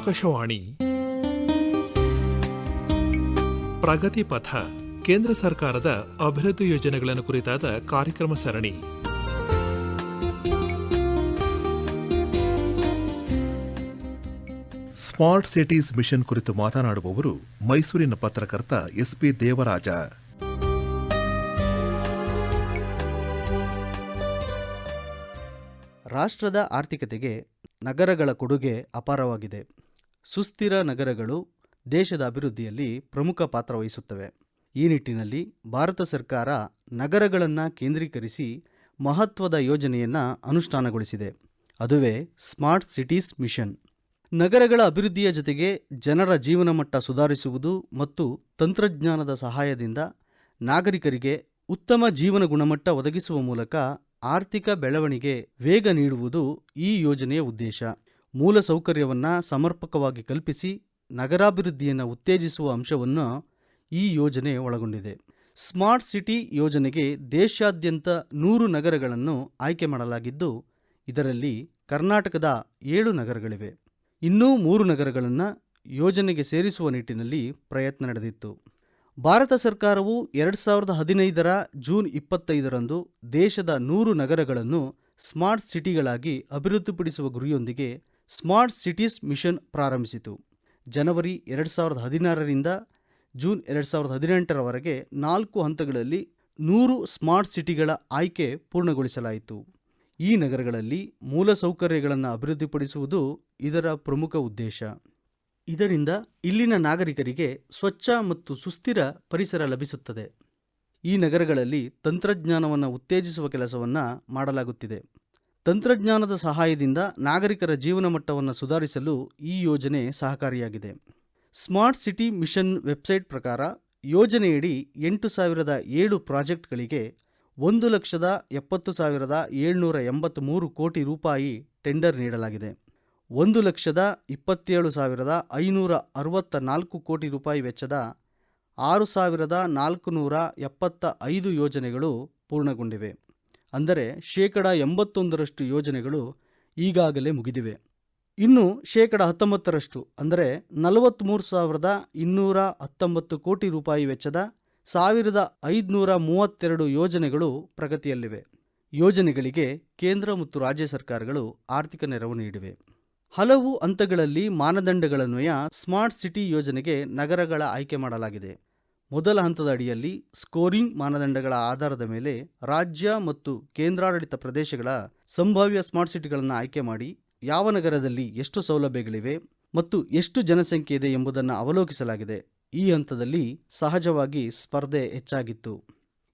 ಆಕಾಶವಾಣಿ. ಪ್ರಗತಿ ಪಥ, ಕೇಂದ್ರ ಸರ್ಕಾರದ ಅಭಿವೃದ್ಧಿ ಯೋಜನೆಗಳನ್ನು ಕುರಿತಾದ ಕಾರ್ಯಕ್ರಮ ಸರಣಿ. ಸ್ಮಾರ್ಟ್ ಸಿಟೀಸ್ ಮಿಷನ್ ಕುರಿತು ಮಾತನಾಡುವವರು ಮೈಸೂರಿನ ಪತ್ರಕರ್ತ ಎಸ್ಪಿ ದೇವರಾಜ. ರಾಷ್ಟ್ರದ ಆರ್ಥಿಕತೆಗೆ ನಗರಗಳ ಕೊಡುಗೆ ಅಪಾರವಾಗಿದೆ. ಸುಸ್ಥಿರ ನಗರಗಳು ದೇಶದ ಅಭಿವೃದ್ಧಿಯಲ್ಲಿ ಪ್ರಮುಖ ಪಾತ್ರ ವಹಿಸುತ್ತವೆ. ಈ ನಿಟ್ಟಿನಲ್ಲಿ ಭಾರತ ಸರ್ಕಾರ ನಗರಗಳನ್ನು ಕೇಂದ್ರೀಕರಿಸಿ ಮಹತ್ವದ ಯೋಜನೆಯನ್ನು ಅನುಷ್ಠಾನಗೊಳಿಸಿದೆ. ಅದುವೇ ಸ್ಮಾರ್ಟ್ ಸಿಟೀಸ್ ಮಿಷನ್. ನಗರಗಳ ಅಭಿವೃದ್ಧಿಯ ಜೊತೆಗೆ ಜನರ ಜೀವನ ಮಟ್ಟ ಸುಧಾರಿಸುವುದು ಮತ್ತು ತಂತ್ರಜ್ಞಾನದ ಸಹಾಯದಿಂದ ನಾಗರಿಕರಿಗೆ ಉತ್ತಮ ಜೀವನ ಗುಣಮಟ್ಟ ಒದಗಿಸುವ ಮೂಲಕ ಆರ್ಥಿಕ ಬೆಳವಣಿಗೆ ವೇಗ ನೀಡುವುದು ಈ ಯೋಜನೆಯ ಉದ್ದೇಶ. ಮೂಲಸೌಕರ್ಯವನ್ನು ಸಮರ್ಪಕವಾಗಿ ಕಲ್ಪಿಸಿ ನಗರಾಭಿವೃದ್ಧಿಯನ್ನು ಉತ್ತೇಜಿಸುವ ಅಂಶವನ್ನು ಈ ಯೋಜನೆ ಒಳಗೊಂಡಿದೆ. ಸ್ಮಾರ್ಟ್ ಸಿಟಿ ಯೋಜನೆಗೆ ದೇಶಾದ್ಯಂತ ನೂರು ನಗರಗಳನ್ನು ಆಯ್ಕೆ ಮಾಡಲಾಗಿದ್ದು, ಇದರಲ್ಲಿ ಕರ್ನಾಟಕದ ಏಳು ನಗರಗಳಿವೆ. ಇನ್ನೂ ಮೂರು ನಗರಗಳನ್ನು ಯೋಜನೆಗೆ ಸೇರಿಸುವ ನಿಟ್ಟಿನಲ್ಲಿ ಪ್ರಯತ್ನ ನಡೆದಿತ್ತು. ಭಾರತ ಸರ್ಕಾರವು ಎರಡು ಸಾವಿರದ ಹದಿನೈದರ ಜೂನ್ ಇಪ್ಪತ್ತೈದರಂದು ದೇಶದ ನೂರು ನಗರಗಳನ್ನು ಸ್ಮಾರ್ಟ್ ಸಿಟಿಗಳಾಗಿ ಅಭಿವೃದ್ಧಿಪಡಿಸುವ ಗುರಿಯೊಂದಿಗೆ ಸ್ಮಾರ್ಟ್ ಸಿಟೀಸ್ ಮಿಷನ್ ಪ್ರಾರಂಭಿಸಿತು. ಜನವರಿ ಎರಡು ಸಾವಿರದ ಹದಿನಾರರಿಂದ ಜೂನ್ ಎರಡು ಸಾವಿರದ ಹದಿನೆಂಟರವರೆಗೆ ನಾಲ್ಕು ಹಂತಗಳಲ್ಲಿ ನೂರು ಸ್ಮಾರ್ಟ್ ಸಿಟಿಗಳ ಆಯ್ಕೆ ಪೂರ್ಣಗೊಳಿಸಲಾಯಿತು. ಈ ನಗರಗಳಲ್ಲಿ ಮೂಲಸೌಕರ್ಯಗಳನ್ನು ಅಭಿವೃದ್ಧಿಪಡಿಸುವುದು ಇದರ ಪ್ರಮುಖ ಉದ್ದೇಶ. ಇದರಿಂದ ಇಲ್ಲಿನ ನಾಗರಿಕರಿಗೆ ಸ್ವಚ್ಛ ಮತ್ತು ಸುಸ್ಥಿರ ಪರಿಸರ ಲಭಿಸುತ್ತದೆ. ಈ ನಗರಗಳಲ್ಲಿ ತಂತ್ರಜ್ಞಾನವನ್ನು ಉತ್ತೇಜಿಸುವ ಕೆಲಸವನ್ನು ಮಾಡಲಾಗುತ್ತಿದೆ. ತಂತ್ರಜ್ಞಾನದ ಸಹಾಯದಿಂದ ನಾಗರಿಕರ ಜೀವನ ಮಟ್ಟವನ್ನು ಸುಧಾರಿಸಲು ಈ ಯೋಜನೆ ಸಹಕಾರಿಯಾಗಿದೆ. ಸ್ಮಾರ್ಟ್ ಸಿಟಿ ಮಿಷನ್ ವೆಬ್ಸೈಟ್ ಪ್ರಕಾರ ಯೋಜನೆಯಡಿ ಎಂಟು ಸಾವಿರದ ಏಳು ಪ್ರಾಜೆಕ್ಟ್ಗಳಿಗೆ ಒಂದು ಲಕ್ಷದ ಎಪ್ಪತ್ತು ಸಾವಿರದ ಏಳ್ನೂರ ಎಂಬತ್ತ್ಮೂರು ಕೋಟಿ ರೂಪಾಯಿ ಟೆಂಡರ್ ನೀಡಲಾಗಿದೆ. ಒಂದು ಲಕ್ಷದ ಇಪ್ಪತ್ತೇಳು ಸಾವಿರದ ಐನೂರ ಅರವತ್ತ ನಾಲ್ಕು ಕೋಟಿ ರೂಪಾಯಿ ವೆಚ್ಚದ ಆರು ಸಾವಿರದ ನಾಲ್ಕುನೂರ ಎಪ್ಪತ್ತ ಐದು ಯೋಜನೆಗಳು ಪೂರ್ಣಗೊಂಡಿವೆ. ಅಂದರೆ ಶೇಕಡ ಎಂಬತ್ತೊಂದರಷ್ಟು ಯೋಜನೆಗಳು ಈಗಾಗಲೇ ಮುಗಿದಿವೆ. ಇನ್ನು ಶೇಕಡ ಹತ್ತೊಂಬತ್ತರಷ್ಟು, ಅಂದರೆ ನಲವತ್ತ್ಮೂರು ಸಾವಿರದ ಇನ್ನೂರ ಹತ್ತೊಂಬತ್ತು ಕೋಟಿ ರೂಪಾಯಿ ವೆಚ್ಚದ ಸಾವಿರದ ಐದುನೂರ ಮೂವತ್ತೆರಡು ಯೋಜನೆಗಳು ಪ್ರಗತಿಯಲ್ಲಿವೆ. ಯೋಜನೆಗಳಿಗೆ ಕೇಂದ್ರ ಮತ್ತು ರಾಜ್ಯ ಸರ್ಕಾರಗಳು ಆರ್ಥಿಕ ನೆರವು ನೀಡಿವೆ. ಹಲವು ಹಂತಗಳಲ್ಲಿ ಮಾನದಂಡಗಳನ್ವಯ ಸ್ಮಾರ್ಟ್ ಸಿಟಿ ಯೋಜನೆಗೆ ನಗರಗಳ ಆಯ್ಕೆ ಮಾಡಲಾಗಿದೆ. ಮೊದಲ ಹಂತದ ಅಡಿಯಲ್ಲಿ ಸ್ಕೋರಿಂಗ್ ಮಾನದಂಡಗಳ ಆಧಾರದ ಮೇಲೆ ರಾಜ್ಯ ಮತ್ತು ಕೇಂದ್ರಾಡಳಿತ ಪ್ರದೇಶಗಳ ಸಂಭಾವ್ಯ ಸ್ಮಾರ್ಟ್ ಸಿಟಿಗಳನ್ನು ಆಯ್ಕೆ ಮಾಡಿ ಯಾವ ನಗರದಲ್ಲಿ ಎಷ್ಟು ಸೌಲಭ್ಯಗಳಿವೆ ಮತ್ತು ಎಷ್ಟು ಜನಸಂಖ್ಯೆ ಇದೆ ಎಂಬುದನ್ನು ಅವಲೋಕಿಸಲಾಗಿದೆ. ಈ ಹಂತದಲ್ಲಿ ಸಹಜವಾಗಿ ಸ್ಪರ್ಧೆ ಹೆಚ್ಚಾಗಿತ್ತು.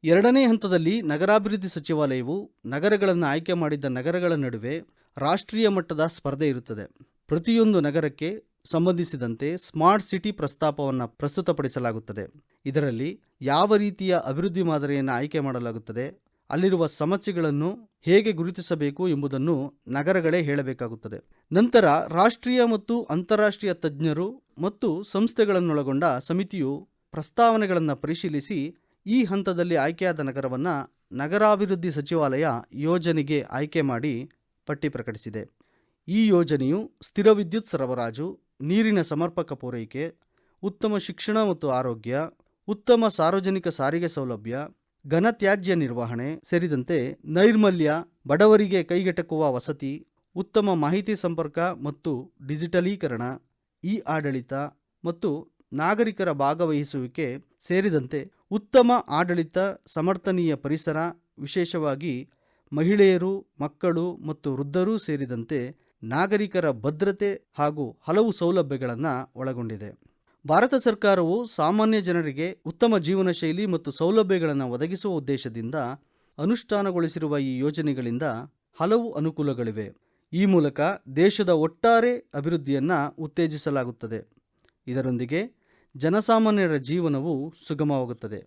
ಎರಡನೇ ಹಂತದಲ್ಲಿ ನಗರಾಭಿವೃದ್ಧಿ ಸಚಿವಾಲಯವು ನಗರಗಳನ್ನು ಆಯ್ಕೆ ಮಾಡಿದ್ದ ನಗರಗಳ ನಡುವೆ ರಾಷ್ಟ್ರೀಯ ಮಟ್ಟದ ಸ್ಪರ್ಧೆ ಇರುತ್ತದೆ. ಪ್ರತಿಯೊಂದು ನಗರಕ್ಕೆ ಸಂಬಂಧಿಸಿದಂತೆ ಸ್ಮಾರ್ಟ್ ಸಿಟಿ ಪ್ರಸ್ತಾಪವನ್ನು ಪ್ರಸ್ತುತಪಡಿಸಲಾಗುತ್ತದೆ. ಇದರಲ್ಲಿ ಯಾವ ರೀತಿಯ ಅಭಿವೃದ್ಧಿ ಮಾದರಿಯನ್ನು ಆಯ್ಕೆ ಮಾಡಲಾಗುತ್ತದೆ, ಅಲ್ಲಿರುವ ಸಮಸ್ಯೆಗಳನ್ನು ಹೇಗೆ ಗುರುತಿಸಬೇಕು ಎಂಬುದನ್ನು ನಗರಗಳೇ ಹೇಳಬೇಕಾಗುತ್ತದೆ. ನಂತರ ರಾಷ್ಟ್ರೀಯ ಮತ್ತು ಅಂತಾರಾಷ್ಟ್ರೀಯ ತಜ್ಞರು ಮತ್ತು ಸಂಸ್ಥೆಗಳನ್ನೊಳಗೊಂಡ ಸಮಿತಿಯು ಪ್ರಸ್ತಾವನೆಗಳನ್ನು ಪರಿಶೀಲಿಸಿ ಈ ಹಂತದಲ್ಲಿ ಆಯ್ಕೆಯಾದ ನಗರವನ್ನು ನಗರಾಭಿವೃದ್ಧಿ ಸಚಿವಾಲಯ ಯೋಜನೆಗೆ ಆಯ್ಕೆ ಮಾಡಿ ಪಟ್ಟಿ ಪ್ರಕಟಿಸಿದೆ. ಈ ಯೋಜನೆಯು ಸ್ಥಿರ ವಿದ್ಯುತ್ ಸರಬರಾಜು ನೀರಿನ ಸಮರ್ಪಕ ಪೂರೈಕೆ, ಉತ್ತಮ ಶಿಕ್ಷಣ ಮತ್ತು ಆರೋಗ್ಯ, ಉತ್ತಮ ಸಾರ್ವಜನಿಕ ಸಾರಿಗೆ ಸೌಲಭ್ಯ ಘನತ್ಯಾಜ್ಯ ನಿರ್ವಹಣೆ ಸೇರಿದಂತೆ ನೈರ್ಮಲ್ಯ, ಬಡವರಿಗೆ ಕೈಗೆಟಕುವ ವಸತಿ, ಉತ್ತಮ ಮಾಹಿತಿ ಸಂಪರ್ಕ ಮತ್ತು ಡಿಜಿಟಲೀಕರಣ, ಇ ಆಡಳಿತ ಮತ್ತು ನಾಗರಿಕರ ಭಾಗವಹಿಸುವಿಕೆ ಸೇರಿದಂತೆ ಉತ್ತಮ ಆಡಳಿತ, ಸಮರ್ಥನೀಯ ಪರಿಸರ, ವಿಶೇಷವಾಗಿ ಮಹಿಳೆಯರು, ಮಕ್ಕಳು ಮತ್ತು ವೃದ್ಧರೂ ಸೇರಿದಂತೆ ನಾಗರಿಕರ ಭದ್ರತೆ ಹಾಗೂ ಹಲವು ಸೌಲಭ್ಯಗಳನ್ನು ಒಳಗೊಂಡಿದೆ. ಭಾರತ ಸರ್ಕಾರವು ಸಾಮಾನ್ಯ ಜನರಿಗೆ ಉತ್ತಮ ಜೀವನ ಶೈಲಿ ಮತ್ತು ಸೌಲಭ್ಯಗಳನ್ನು ಒದಗಿಸುವ ಉದ್ದೇಶದಿಂದ ಅನುಷ್ಠಾನಗೊಳಿಸಿರುವ ಈ ಯೋಜನೆಗಳಿಂದ ಹಲವು ಅನುಕೂಲಗಳಿವೆ. ಈ ಮೂಲಕ ದೇಶದ ಒಟ್ಟಾರೆ ಅಭಿವೃದ್ಧಿಯನ್ನು ಉತ್ತೇಜಿಸಲಾಗುತ್ತದೆ. ಇದರೊಂದಿಗೆ ಜನಸಾಮಾನ್ಯರ ಜೀವನವು ಸುಗಮವಾಗುತ್ತದೆ.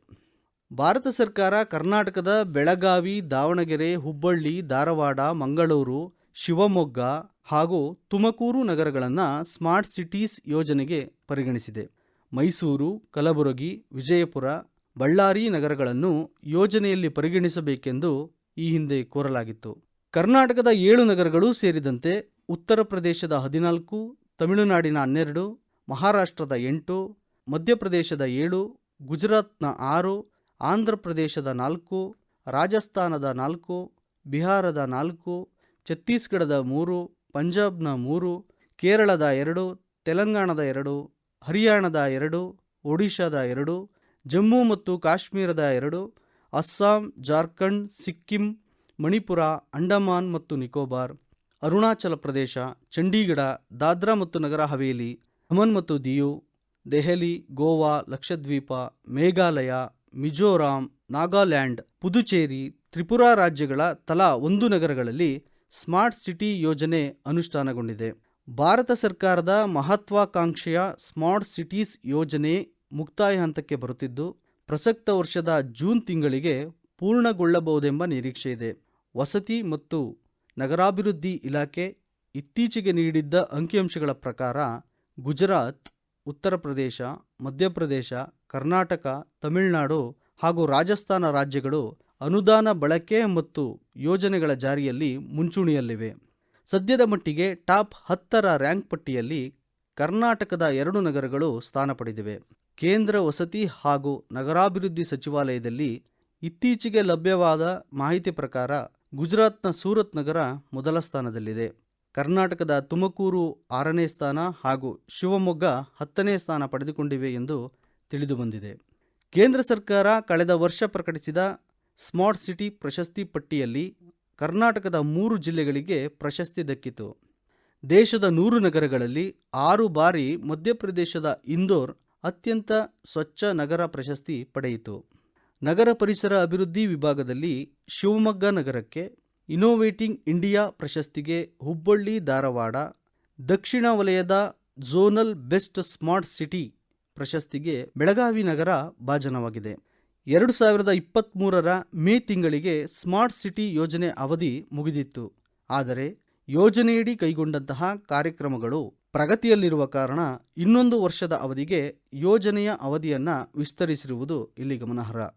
ಭಾರತ ಸರ್ಕಾರ ಕರ್ನಾಟಕದ ಬೆಳಗಾವಿ, ದಾವಣಗೆರೆ, ಹುಬ್ಬಳ್ಳಿ, ಧಾರವಾಡ, ಮಂಗಳೂರು ಶಿವಮೊಗ್ಗ ಹಾಗೂ ತುಮಕೂರು ನಗರಗಳನ್ನು ಸ್ಮಾರ್ಟ್ ಸಿಟೀಸ್ ಯೋಜನೆಗೆ ಪರಿಗಣಿಸಿದೆ. ಮೈಸೂರು, ಕಲಬುರಗಿ, ವಿಜಯಪುರ, ಬಳ್ಳಾರಿ ನಗರಗಳನ್ನು ಯೋಜನೆಯಲ್ಲಿ ಪರಿಗಣಿಸಬೇಕೆಂದು ಈ ಹಿಂದೆ ಕೋರಲಾಗಿತ್ತು. ಕರ್ನಾಟಕದ ಏಳು ನಗರಗಳು ಸೇರಿದಂತೆ ಉತ್ತರ ಪ್ರದೇಶದ ಹದಿನಾಲ್ಕು, ತಮಿಳುನಾಡಿನ ಹನ್ನೆರಡು, ಮಹಾರಾಷ್ಟ್ರದ ಎಂಟು, ಮಧ್ಯಪ್ರದೇಶದ ಏಳು, ಗುಜರಾತ್ನ ಆರು ಆಂಧ್ರ ಪ್ರದೇಶದ ನಾಲ್ಕು, ರಾಜಸ್ಥಾನದ ನಾಲ್ಕು, ಬಿಹಾರದ ನಾಲ್ಕು ಛತ್ತೀಸ್ಗಢದ ಮೂರು, ಪಂಜಾಬ್ನ ಮೂರು, ಕೇರಳದ ಎರಡು, ತೆಲಂಗಾಣದ ಎರಡು, ಹರಿಯಾಣದ ಎರಡು, ಒಡಿಶಾದ ಎರಡು, ಜಮ್ಮು ಮತ್ತು ಕಾಶ್ಮೀರದ ಎರಡು, ಅಸ್ಸಾಂ, ಜಾರ್ಖಂಡ್, ಸಿಕ್ಕಿಂ, ಮಣಿಪುರ, ಅಂಡಮಾನ್ ಮತ್ತು ನಿಕೋಬಾರ್, ಅರುಣಾಚಲ ಪ್ರದೇಶ, ಚಂಡೀಗಢ, ದಾದ್ರಾ ಮತ್ತು ನಗರ ಹವೇಲಿ, ಅಮನ್ ಮತ್ತು ದಿಯು, ದೆಹಲಿ, ಗೋವಾ, ಲಕ್ಷದ್ವೀಪ, ಮೇಘಾಲಯ, ಮಿಜೋರಾಂ, ನಾಗಾಲ್ಯಾಂಡ್, ಪುದುಚೇರಿ, ತ್ರಿಪುರಾ ರಾಜ್ಯಗಳ ತಲಾ ಒಂದು ನಗರಗಳಲ್ಲಿ ಸ್ಮಾರ್ಟ್ ಸಿಟಿ ಯೋಜನೆ ಅನುಷ್ಠಾನಗೊಂಡಿದೆ. ಭಾರತ ಸರ್ಕಾರದ ಮಹತ್ವಾಕಾಂಕ್ಷೆಯ ಸ್ಮಾರ್ಟ್ ಸಿಟೀಸ್ ಯೋಜನೆ ಮುಕ್ತಾಯ ಹಂತಕ್ಕೆ ಬರುತ್ತಿದ್ದು, ಪ್ರಸಕ್ತ ವರ್ಷದ ಜೂನ್ ತಿಂಗಳಿಗೆ ಪೂರ್ಣಗೊಳ್ಳಬಹುದೆಂಬ ನಿರೀಕ್ಷೆ ಇದೆ. ವಸತಿ ಮತ್ತು ನಗರಾಭಿವೃದ್ಧಿ ಇಲಾಖೆ ಇತ್ತೀಚೆಗೆ ನೀಡಿದ್ದ ಅಂಕಿಅಂಶಗಳ ಪ್ರಕಾರ ಗುಜರಾತ್, ಉತ್ತರ ಪ್ರದೇಶ ಮಧ್ಯಪ್ರದೇಶ ಕರ್ನಾಟಕ, ತಮಿಳುನಾಡು ಹಾಗೂ ರಾಜಸ್ಥಾನ ರಾಜ್ಯಗಳು ಅನುದಾನ ಬಳಕೆ ಮತ್ತು ಯೋಜನೆಗಳ ಜಾರಿಯಲ್ಲಿ ಮುಂಚೂಣಿಯಲ್ಲಿವೆ. ಸದ್ಯದ ಮಟ್ಟಿಗೆ ಟಾಪ್ ಹತ್ತರ ರ್ಯಾಂಕ್ ಪಟ್ಟಿಯಲ್ಲಿ ಕರ್ನಾಟಕದ ಎರಡು ನಗರಗಳು ಸ್ಥಾನ ಪಡೆದಿವೆ. ಕೇಂದ್ರ ವಸತಿ ಹಾಗೂ ನಗರಾಭಿವೃದ್ಧಿ ಸಚಿವಾಲಯದಲ್ಲಿ ಇತ್ತೀಚೆಗೆ ಲಭ್ಯವಾದ ಮಾಹಿತಿ ಪ್ರಕಾರ ಗುಜರಾತ್ನ ಸೂರತ್ ನಗರ ಮೊದಲ ಸ್ಥಾನದಲ್ಲಿದೆ. ಕರ್ನಾಟಕದ ತುಮಕೂರು ಆರನೇ ಸ್ಥಾನ ಹಾಗೂ ಶಿವಮೊಗ್ಗ ಹತ್ತನೇ ಸ್ಥಾನ ಪಡೆದುಕೊಂಡಿವೆ ಎಂದು ತಿಳಿದುಬಂದಿದೆ. ಕೇಂದ್ರ ಸರ್ಕಾರ ಕಳೆದ ವರ್ಷ ಪ್ರಕಟಿಸಿದ ಸ್ಮಾರ್ಟ್ ಸಿಟಿ ಪ್ರಶಸ್ತಿ ಪಟ್ಟಿಯಲ್ಲಿ ಕರ್ನಾಟಕದ ಮೂರು ಜಿಲ್ಲೆಗಳಿಗೆ ಪ್ರಶಸ್ತಿ ದಕ್ಕಿತು. ದೇಶದ ನೂರು ನಗರಗಳಲ್ಲಿ ಆರು ಬಾರಿ ಮಧ್ಯಪ್ರದೇಶದ ಇಂದೋರ್ ಅತ್ಯಂತ ಸ್ವಚ್ಛ ನಗರ ಪ್ರಶಸ್ತಿ ಪಡೆಯಿತು. ನಗರ ಪರಿಸರ ಅಭಿವೃದ್ಧಿ ವಿಭಾಗದಲ್ಲಿ ಶಿವಮೊಗ್ಗ ನಗರಕ್ಕೆ ಇನೋವೇಟಿಂಗ್ ಇಂಡಿಯಾ ಪ್ರಶಸ್ತಿಗೆ ಹುಬ್ಬಳ್ಳಿ, ಧಾರವಾಡ, ದಕ್ಷಿಣ ವಲಯದ ಝೋನಲ್ ಬೆಸ್ಟ್ ಸ್ಮಾರ್ಟ್ ಸಿಟಿ ಪ್ರಶಸ್ತಿಗೆ ಬೆಳಗಾವಿ ನಗರ ಭಾಜನವಾಗಿದೆ. ಎರಡು ಸಾವಿರದ ಇಪ್ಪತ್ತ್ಮೂರರ ಮೇ ತಿಂಗಳಿಗೆ ಸ್ಮಾರ್ಟ್ ಸಿಟಿ ಯೋಜನೆ ಅವಧಿ ಮುಗಿದಿತ್ತು. ಆದರೆ ಯೋಜನೆಯಡಿ ಕೈಗೊಂಡಂತಹ ಕಾರ್ಯಕ್ರಮಗಳು ಪ್ರಗತಿಯಲ್ಲಿರುವ ಕಾರಣ ಇನ್ನೊಂದು ವರ್ಷದ ಅವಧಿಗೆ ಯೋಜನೆಯ ಅವಧಿಯನ್ನು ವಿಸ್ತರಿಸಿರುವುದು ಇಲ್ಲಿ ಗಮನಾರ್ಹ.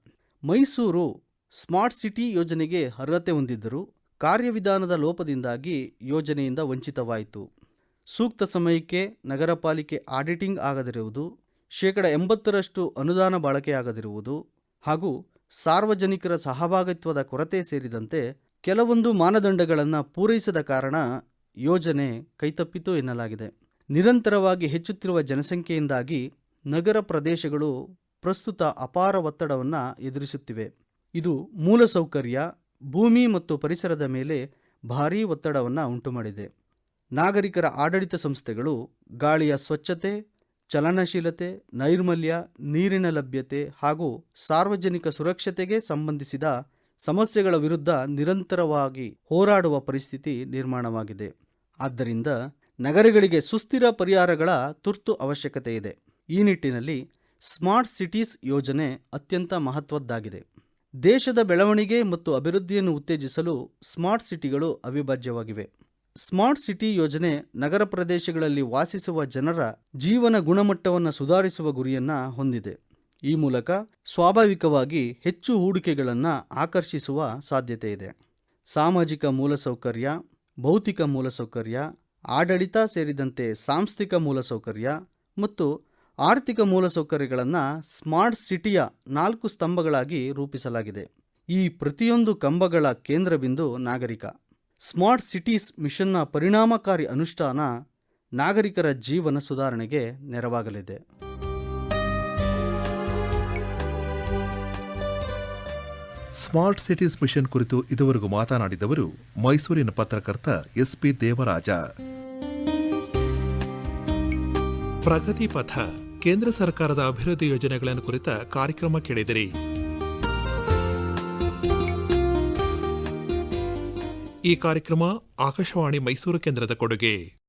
ಮೈಸೂರು ಸ್ಮಾರ್ಟ್ ಸಿಟಿ ಯೋಜನೆಗೆ ಅರ್ಹತೆ ಹೊಂದಿದ್ದರೂ ಕಾರ್ಯವಿಧಾನದ ಲೋಪದಿಂದಾಗಿ ಯೋಜನೆಯಿಂದ ವಂಚಿತವಾಯಿತು. ಸೂಕ್ತ ಸಮಯಕ್ಕೆ ನಗರ ಪಾಲಿಕೆ ಆಡಿಟಿಂಗ್ ಆಗದಿರುವುದು, ಶೇಕಡ ಎಂಬತ್ತರಷ್ಟು ಅನುದಾನ ಬಳಕೆಯಾಗದಿರುವುದು ಹಾಗೂ ಸಾರ್ವಜನಿಕರ ಸಹಭಾಗಿತ್ವದ ಕೊರತೆ ಸೇರಿದಂತೆ ಕೆಲವೊಂದು ಮಾನದಂಡಗಳನ್ನು ಪೂರೈಸದ ಕಾರಣ ಯೋಜನೆ ಕೈತಪ್ಪಿತು ಎನ್ನಲಾಗಿದೆ. ನಿರಂತರವಾಗಿ ಹೆಚ್ಚುತ್ತಿರುವ ಜನಸಂಖ್ಯೆಯಿಂದಾಗಿ ನಗರ ಪ್ರದೇಶಗಳು ಪ್ರಸ್ತುತ ಅಪಾರ ಒತ್ತಡವನ್ನು ಎದುರಿಸುತ್ತಿವೆ. ಇದು ಮೂಲಸೌಕರ್ಯ, ಭೂಮಿ ಮತ್ತು ಪರಿಸರದ ಮೇಲೆ ಭಾರೀ ಒತ್ತಡವನ್ನು ಉಂಟುಮಾಡಿದೆ. ನಾಗರಿಕರ ಆಡಳಿತ ಸಂಸ್ಥೆಗಳು ಗಾಳಿಯ ಸ್ವಚ್ಛತೆ ಚಲನಶೀಲತೆ, ನೈರ್ಮಲ್ಯ, ನೀರಿನ ಲಭ್ಯತೆ ಹಾಗೂ ಸಾರ್ವಜನಿಕ ಸುರಕ್ಷತೆಗೆ ಸಂಬಂಧಿಸಿದ ಸಮಸ್ಯೆಗಳ ವಿರುದ್ಧ ನಿರಂತರವಾಗಿ ಹೋರಾಡುವ ಪರಿಸ್ಥಿತಿ ನಿರ್ಮಾಣವಾಗಿದೆ. ಆದ್ದರಿಂದ ನಗರಗಳಿಗೆ ಸುಸ್ಥಿರ ಪರಿಹಾರಗಳ ತುರ್ತು ಅವಶ್ಯಕತೆ ಇದೆ. ಈ ನಿಟ್ಟಿನಲ್ಲಿ ಸ್ಮಾರ್ಟ್ ಸಿಟೀಸ್ ಯೋಜನೆ ಅತ್ಯಂತ ಮಹತ್ವದ್ದಾಗಿದೆ. ದೇಶದ ಬೆಳವಣಿಗೆ ಮತ್ತು ಅಭಿವೃದ್ಧಿಯನ್ನು ಉತ್ತೇಜಿಸಲು ಸ್ಮಾರ್ಟ್ ಸಿಟಿಗಳು ಅವಿಭಾಜ್ಯವಾಗಿವೆ. ಸ್ಮಾರ್ಟ್ ಸಿಟಿ ಯೋಜನೆ ನಗರ ಪ್ರದೇಶಗಳಲ್ಲಿ ವಾಸಿಸುವ ಜನರ ಜೀವನ ಗುಣಮಟ್ಟವನ್ನು ಸುಧಾರಿಸುವ ಗುರಿಯನ್ನ ಹೊಂದಿದೆ. ಈ ಮೂಲಕ ಸ್ವಾಭಾವಿಕವಾಗಿ ಹೆಚ್ಚು ಹೂಡಿಕೆಗಳನ್ನು ಆಕರ್ಷಿಸುವ ಸಾಧ್ಯತೆ ಇದೆ. ಸಾಮಾಜಿಕ ಮೂಲಸೌಕರ್ಯ, ಭೌತಿಕ ಮೂಲಸೌಕರ್ಯ, ಆಡಳಿತ ಸೇರಿದಂತೆ ಸಾಂಸ್ಥಿಕ ಮೂಲಸೌಕರ್ಯ ಮತ್ತು ಆರ್ಥಿಕ ಮೂಲಸೌಕರ್ಯಗಳನ್ನು ಸ್ಮಾರ್ಟ್ ಸಿಟಿಯ ನಾಲ್ಕು ಸ್ತಂಭಗಳಾಗಿ ರೂಪಿಸಲಾಗಿದೆ. ಈ ಪ್ರತಿಯೊಂದು ಕಂಬಗಳ ಕೇಂದ್ರಬಿಂದು ನಾಗರಿಕ. ಸ್ಮಾರ್ಟ್ ಸಿಟೀಸ್ ಮಿಷನ್ನ ಪರಿಣಾಮಕಾರಿ ಅನುಷ್ಠಾನ ನಾಗರಿಕರ ಜೀವನ ಸುಧಾರಣೆಗೆ ನೆರವಾಗಲಿದೆ. ಸ್ಮಾರ್ಟ್ ಸಿಟೀಸ್ ಮಿಷನ್ ಕುರಿತು ಇದುವರೆಗೂ ಮಾತನಾಡಿದವರು ಮೈಸೂರಿನ ಪತ್ರಕರ್ತ ಎಸ್ಪಿ ದೇವರಾಜ. ಪ್ರಗತಿ ಪಥ, ಕೇಂದ್ರ ಸರ್ಕಾರದ ಅಭಿವೃದ್ಧಿ ಯೋಜನೆಗಳನ್ನು ಕುರಿತ ಕಾರ್ಯಕ್ರಮ ಕೇಳಿದಿರಿ. ಈ ಕಾರ್ಯಕ್ರಮ ಆಕಾಶವಾಣಿ ಮೈಸೂರು ಕೇಂದ್ರದ ಕೊಡುಗೆ.